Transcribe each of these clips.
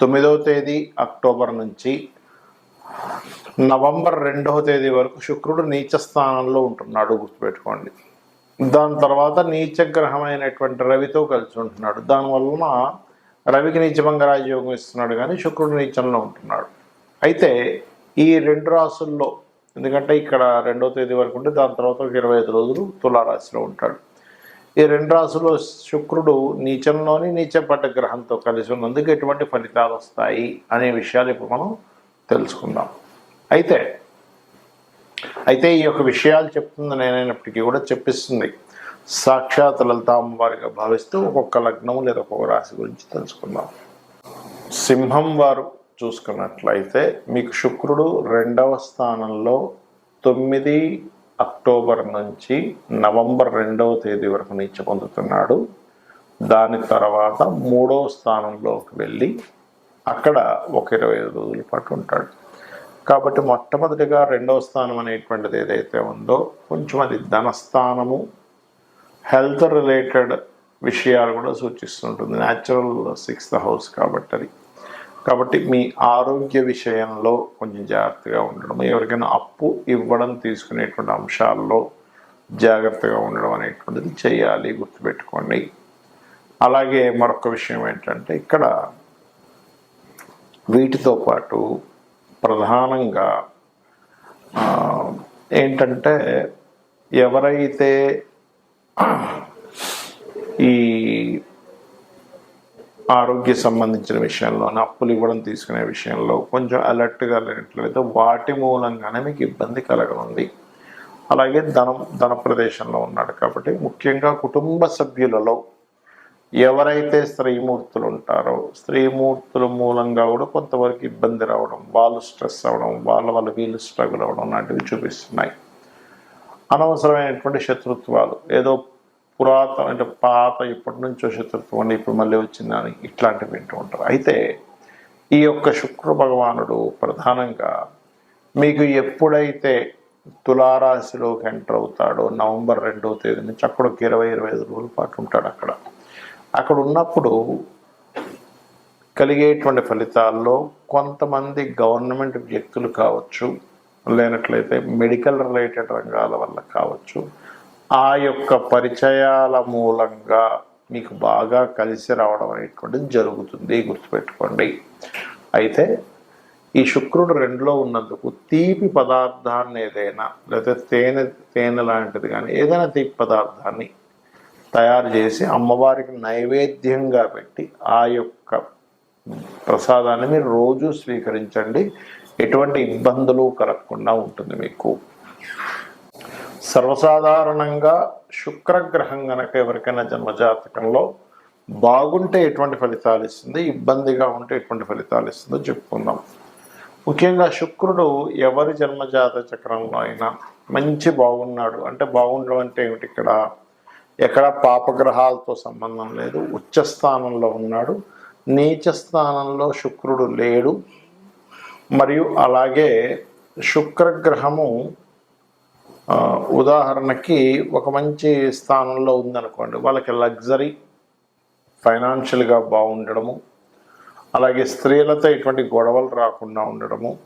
తొమ్మిదవ తేదీ అక్టోబర్ నుంచి నవంబర్ రెండవ తేదీ వరకు శుక్రుడు నీచ స్థానంలో ఉంటున్నాడు గుర్తుపెట్టుకోండి. దాని తర్వాత నీచ గ్రహమైనటువంటి రవితో కలిసి ఉంటున్నాడు. దానివలన రవికి నీచభంగ రాజయోగం ఇస్తున్నాడు కానీ శుక్రుడు నీచంలో ఉంటున్నాడు. అయితే ఈ రెండు రాసుల్లో ఎందుకంటే ఇక్కడ రెండవ తేదీ వరకు ఉంటే దాని తర్వాత ఒక ఇరవై ఐదు రోజులు తులారాశిలో ఉంటాడు. ఈ రెండు రాసులు శుక్రుడు నీచంలోని నీచపడ్డ గ్రహంతో కలిసి ఉన్నందుకు ఎటువంటి ఫలితాలు వస్తాయి అనే విషయాలు ఇప్పుడు మనం తెలుసుకుందాం. అయితే అయితే ఈ యొక్క విషయాలు చెప్తుంది నేనైనప్పటికీ కూడా చెప్పిస్తుంది. సాక్షాత్ లలితామ్మవారిగా భావిస్తూ ఒక్కొక్క లగ్నం లేదా ఒక్కొక్క రాశి గురించి తెలుసుకుందాం. సింహం వారు చూసుకున్నట్లయితే మీకు శుక్రుడు రెండవ స్థానంలో తొమ్మిది అక్టోబర్ నుంచి నవంబర్ రెండవ తేదీ వరకు నీచ పొందుతున్నాడు. దాని తర్వాత మూడవ స్థానంలోకి వెళ్ళి అక్కడ ఒక ఇరవై ఐదు రోజుల పాటు ఉంటాడు. కాబట్టి మొట్టమొదటిగా రెండవ స్థానం అనేటువంటిది ఏదైతే ఉందో కొంచెం అది ధనస్థానము హెల్త్ రిలేటెడ్ విషయాలు కూడా సూచిస్తుంటుంది. న్యాచురల్ సిక్స్త్ హౌస్ కాబట్టి అది. కాబట్టి మీ ఆరోగ్య విషయంలో కొంచెం జాగ్రత్తగా ఉండడం ఎవరికైనా అప్పు ఇవ్వడం తీసుకునేటువంటి అంశాల్లో జాగ్రత్తగా ఉండడం అనేటువంటిది చేయాలి గుర్తుపెట్టుకోండి. అలాగే మరొక విషయం ఏంటంటే ఇక్కడ వీటితో పాటు ప్రధానంగా ఏంటంటే ఎవరైతే ఈ ఆరోగ్య సంబంధించిన విషయంలో అప్పులు ఇవ్వడం తీసుకునే విషయంలో కొంచెం అలర్ట్గా లేనట్లయితే వాటి మూలంగానే మీకు ఇబ్బంది కలగనుంది. అలాగే ధనం ధన ప్రదేశంలో ఉన్నాడు కాబట్టి ముఖ్యంగా కుటుంబ సభ్యులలో ఎవరైతే స్త్రీమూర్తులు ఉంటారో స్త్రీమూర్తుల మూలంగా కూడా కొంతవరకు ఇబ్బంది రావడం వాళ్ళు స్ట్రెస్ అవ్వడం వాళ్ళ వల్ల వీళ్ళు స్ట్రగుల్ అవ్వడం లాంటివి చూపిస్తున్నాయి. అనవసరమైనటువంటి శత్రుత్వాలు ఏదో పురాతన అంటే పాత ఇప్పటి నుంచో శత్రుత్వం అండి ఇప్పుడు మళ్ళీ వచ్చిందని ఇట్లాంటివి వింటూ ఉంటారు. అయితే ఈ యొక్క శుక్ర భగవానుడు ప్రధానంగా మీకు ఎప్పుడైతే తులారాశిలోకి ఎంటర్ అవుతాడో నవంబర్ రెండవ తేదీ నుంచి అక్కడ ఒక ఇరవై ఇరవై ఐదు రోజుల పాటు ఉంటాడు అక్కడ. అక్కడ ఉన్నప్పుడు కలిగేటువంటి ఫలితాల్లో కొంతమంది గవర్నమెంట్ వ్యక్తులు కావచ్చు లేనట్లయితే మెడికల్ రిలేటెడ్ రంగాల వల్ల కావచ్చు ఆ యొక్క పరిచయాల మూలంగా మీకు బాగా కలిసి రావడం అనేటువంటిది జరుగుతుంది. గుర్తుపెట్టుకోండి. అయితే ఈ శుక్రుడు రెండులో ఉన్నందుకు తీపి పదార్థాన్ని ఏదైనా లేదా తేనె తేనె లాంటిది కానీ ఏదైనా తీపి పదార్థాన్ని తయారు చేసి అమ్మవారికి నైవేద్యంగా పెట్టి ఆ యొక్క ప్రసాదాన్ని మీరు రోజు స్వీకరించండి. ఎటువంటి ఇబ్బందులు కలగకుండా ఉంటుంది మీకు. సర్వసాధారణంగా శుక్రగ్రహం గనక ఎవరికైనా జన్మజాతకంలో బాగుంటే ఎటువంటి ఫలితాలు ఇస్తుంది ఇబ్బందిగా ఉంటే ఎటువంటి ఫలితాలు ఇస్తుందో చెప్పుకుందాం. ముఖ్యంగా శుక్రుడు ఎవరి జన్మజాత చక్రంలో అయినా మంచి బాగున్నాడు. అంటే బాగుండడం అంటే ఏమిటి? ఇక్కడ ఎక్కడ పాపగ్రహాలతో సంబంధం లేదు. ఉచ్చ స్థానంలో ఉన్నాడు. నీచ స్థానంలో శుక్రుడు లేడు. మరియు అలాగే శుక్రగ్రహము ఉదాహరణకి ఒక మంచి స్థానంలో ఉందనుకోండి వాళ్ళకి లగ్జరీ ఫైనాన్షియల్గా బాగుండడము అలాగే స్త్రీలతో ఎటువంటి గొడవలు రాకుండా ఉండడము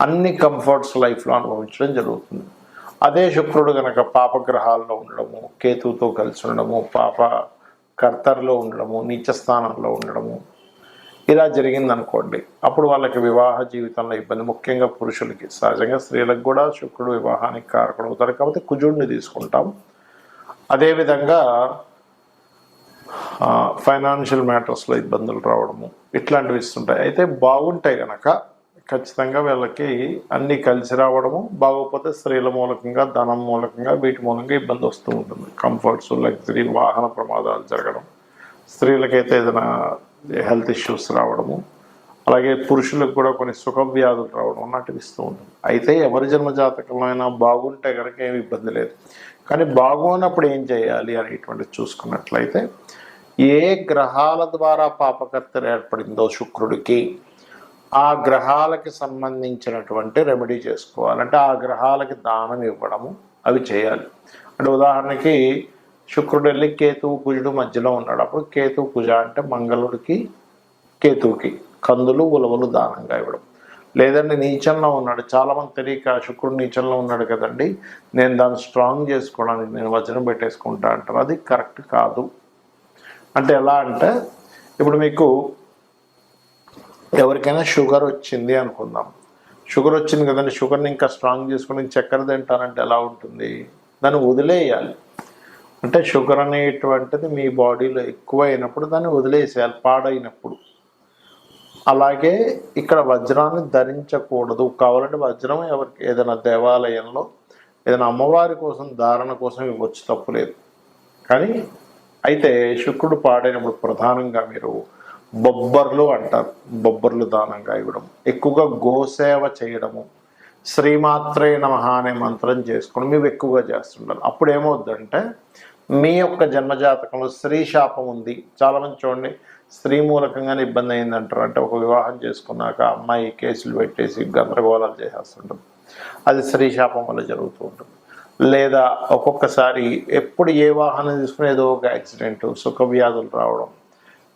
అన్ని కంఫర్ట్స్ లైఫ్లో అనుభవించడం జరుగుతుంది. అదే శుక్రుడు కనుక పాపగ్రహాల్లో ఉండడము కేతువుతో కలిసి ఉండడము పాప కర్తర్లో ఉండడము నీచ స్థానంలో ఉండడము ఇలా జరిగింది అనుకోండి అప్పుడు వాళ్ళకి వివాహ జీవితంలో ఇబ్బంది. ముఖ్యంగా పురుషులకి. సహజంగా స్త్రీలకు కూడా శుక్రుడు వివాహానికి కారకుడు అవుతారు కాబట్టి కుజుడిని తీసుకుంటాం. అదేవిధంగా ఫైనాన్షియల్ మ్యాటర్స్లో ఇబ్బందులు రావడము ఇట్లాంటివి ఇస్తుంటాయి. అయితే బాగుంటాయి గనక ఖచ్చితంగా వీళ్ళకి అన్నీ కలిసి రావడము బాగోకపోతే స్త్రీల మూలకంగా ధనం మూలకంగా వీటి మూలంగా ఇబ్బంది వస్తూ ఉంటుంది. కంఫర్ట్స్ లగ్జరీ వాహన ప్రమాదాలు జరగడం. స్త్రీలకైతే ఏదైనా హెల్త్ ఇష్యూస్ రావడము అలాగే పురుషులకు కూడా కొన్ని సుఖ వ్యాధులు రావడం అలాంటివి ఇస్తూ ఉంటుంది అయితే ఎవరి జన్మ జాతకంలో అయినా బాగుంటే కనుక ఏమి ఇబ్బంది లేదు. కానీ బాగోనప్పుడు ఏం చేయాలి అనేటువంటి చూసుకున్నట్లయితే ఏ గ్రహాల ద్వారా పాపకర్తలు ఏర్పడిందో శుక్రుడికి ఆ గ్రహాలకి సంబంధించినటువంటి రెమెడీ చేసుకోవాలంటే ఆ గ్రహాలకి దానం ఇవ్వడము అవి చేయాలి. అంటే ఉదాహరణకి శుక్రుడు వెళ్ళి కేతువు కుజుడు మధ్యలో ఉన్నాడు. అప్పుడు కేతువు కుజ అంటే మంగళుడికి కేతువుకి కందులు ఉలవలు దానంగా ఇవ్వడం. లేదండి నీచంలో ఉన్నాడు. చాలామంది తెలియక శుక్రుడు నీచంలో ఉన్నాడు కదండి. నేను దాన్ని స్ట్రాంగ్ చేసుకోవడానికి నేను వచనం పెట్టేసుకుంటా అంటారు. అది కరెక్ట్ కాదు. అంటే ఎలా అంటే ఇప్పుడు మీకు ఎవరికైనా షుగర్ వచ్చింది అనుకుందాం. షుగర్ వచ్చింది కదండి. షుగర్ని ఇంకా స్ట్రాంగ్ చేసుకుని చక్కెర తింటానంటే ఎలా ఉంటుంది? దాన్ని వదిలేయాలి. అంటే షుగర్ అనేటువంటిది మీ బాడీలో ఎక్కువ అయినప్పుడు దాన్ని వదిలేసేయాలి పాడైనప్పుడు. అలాగే ఇక్కడ వజ్రాన్ని ధరించకూడదు. కావాలంటే వజ్రం ఎవరికి ఏదైనా దేవాలయంలో ఏదైనా అమ్మవారి కోసం ధారణ కోసం ఇవ్వచ్చు తప్పులేదు కానీ అయితే శుక్రుడు పాడైనప్పుడు ప్రధానంగా మీరు బొబ్బర్లు అంటారు. బొబ్బర్లు దానంగా ఇవ్వడం. ఎక్కువగా గోసేవ చేయడము. శ్రీమాత్రే నమ అనే మంత్రం చేసుకోవడం మీరు ఎక్కువగా చేస్తుంటారు. అప్పుడు ఏమవుద్దంటే మీ యొక్క జన్మజాతకంలో స్త్రీ శాపం ఉంది. చాలామంది చూడండి స్త్రీ మూలకంగానే ఇబ్బంది అయిందంటారు. అంటే ఒక వివాహం చేసుకున్నాక అమ్మాయి కేసులు పెట్టేసి గందరగోళాలు చేసేస్తుంటుంది అది స్త్రీ శాపం వల్ల జరుగుతూ ఉంటుంది. లేదా ఒక్కొక్కసారి ఎప్పుడు ఏ వాహనం తీసుకుని ఏదో ఒక యాక్సిడెంట్ సుఖ వ్యాధులు రావడం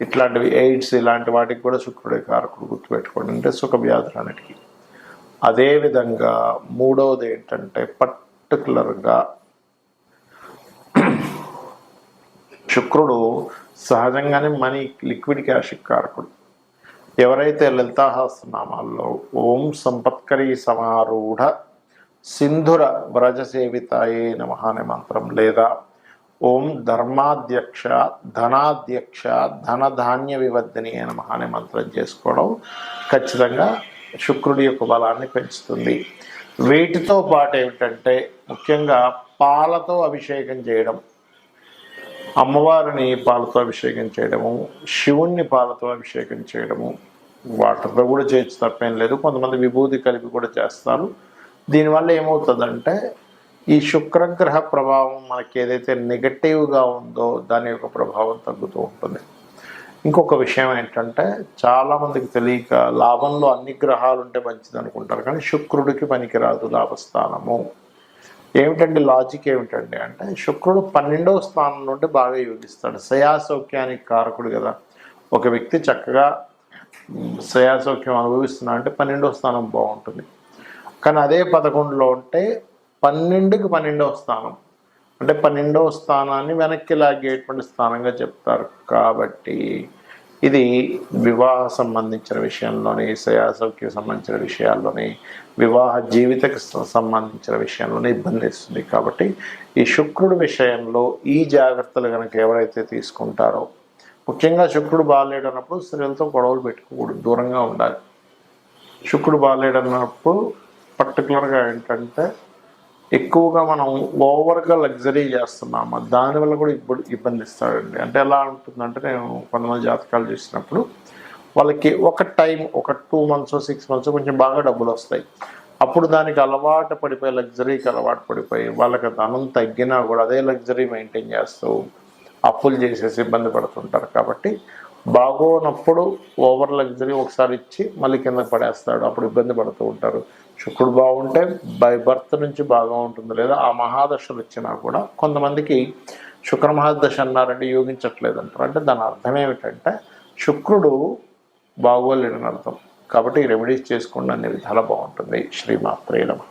ఇట్లాంటివి ఎయిడ్స్ ఇలాంటి వాటికి కూడా శుక్రుడే కారకుడు గుర్తుపెట్టుకోండి. అంటే సుఖ వ్యాధులు అన్నిటికీ. అదేవిధంగా మూడవది ఏంటంటే పర్టికులర్గా శుక్రుడు సహజంగానే మనీ లిక్విడ్ క్యాష్ కారకుడు. ఎవరైతే లలితాహాస్నామాల్లో ఓం సంపత్కరీ సమారూఢ సింధుర వ్రజసేవితాయే నమ అనే మంత్రం లేదా ఓం ధర్మాధ్యక్ష ధనాధ్యక్ష ధనధాన్య వివర్ధిని నమ అనే మంత్రం చేసుకోవడం ఖచ్చితంగా శుక్రుడి యొక్క బలాన్ని పెంచుతుంది. వీటితో పాటు ఏమిటంటే ముఖ్యంగా పాలతో అభిషేకం చేయడం. అమ్మవారిని పాలతో అభిషేకం చేయడము శివుణ్ణి పాలతో అభిషేకం చేయడము. వాటర్తో కూడా చేయొచ్చు తప్పేం లేదు. కొంతమంది విభూతి కలిపి కూడా చేస్తారు. దీనివల్ల ఏమవుతుందంటే ఈ శుక్రగ్రహ ప్రభావం మనకి ఏదైతే నెగటివ్గా ఉందో దాని యొక్క ప్రభావం తగ్గుతూ ఉంటుంది. ఇంకొక విషయం ఏంటంటే చాలామందికి తెలియక లాభంలో అన్ని గ్రహాలు ఉంటే మంచిది అనుకుంటారు కానీ శుక్రుడికి పనికిరాదు లాభస్థానము. ఏమిటండి లాజిక్ ఏమిటండి అంటే శుక్రుడు పన్నెండవ స్థానం నుండి బాగా యోగిస్తాడు. శయాసౌఖ్యానికి కారకుడు కదా. ఒక వ్యక్తి చక్కగా మ్, అనుభవిస్తున్నా అంటే పన్నెండవ స్థానం బాగుంటుంది. కానీ అదే పదకొండులో ఉంటే పన్నెండుకి పన్నెండవ స్థానం. అంటే పన్నెండవ స్థానాన్ని వెనక్కి లాగేటువంటి స్థానంగా చెప్తారు. కాబట్టి ఇది వివాహ సంబంధించిన విషయంలోని శయాసౌఖ్యం సంబంధించిన విషయాల్లోని వివాహ జీవితకు సంబంధించిన విషయంలోనే ఇబ్బంది ఇస్తుంది కాబట్టి ఈ శుక్రుడి విషయంలో ఈ జాగ్రత్తలు కనుక ఎవరైతే తీసుకుంటారో ముఖ్యంగా శుక్రుడు బాగాలేడు అన్నప్పుడు స్త్రీలతో గొడవలు పెట్టుకోకూడదు దూరంగా ఉండాలి. శుక్రుడు బాగాలేడు అన్నప్పుడు పర్టికులర్గా ఏంటంటే ఎక్కువగా మనం ఓవర్గా లగ్జరీ చేస్తున్నాము? దానివల్ల కూడా ఇప్పుడు ఇబ్బంది ఇస్తాడండి. అంటే ఎలా ఉంటుందంటే నేను కొంతమంది జాతకాలు చూసినప్పుడు వాళ్ళకి ఒక టైం ఒక టూ మంత్స్ సిక్స్ మంత్స్ కొంచెం బాగా డబ్బులు వస్తాయి అప్పుడు దానికి అలవాటు పడిపోయి లగ్జరీకి అలవాటు పడిపోయి వాళ్ళకి ధనం తగ్గినా కూడా అదే లగ్జరీ మెయింటైన్ చేస్తూ అప్పులు చేసేసి ఇబ్బంది పడుతుంటారు. కాబట్టి బాగోనప్పుడు ఓవర్ లగ్జరీ ఒకసారి ఇచ్చి మళ్ళీ కిందకి పడేస్తాడు. అప్పుడు ఇబ్బంది పడుతూ ఉంటారు. శుక్రుడు బాగుంటే బై బర్త్ నుంచి బాగా ఉంటుంది లేదా ఆ మహాదశలు వచ్చినా కూడా కొంతమందికి శుక్ర మహాదశ అన్నారంటే యోగించట్లేదు అంటారు అంటే దాని అర్థం ఏమిటంటే శుక్రుడు బాగోలేడని అర్థం. కాబట్టి రెమెడీస్ చేసుకున్న అన్ని విధాలు బాగుంటుంది. శ్రీమాత్రే నమః.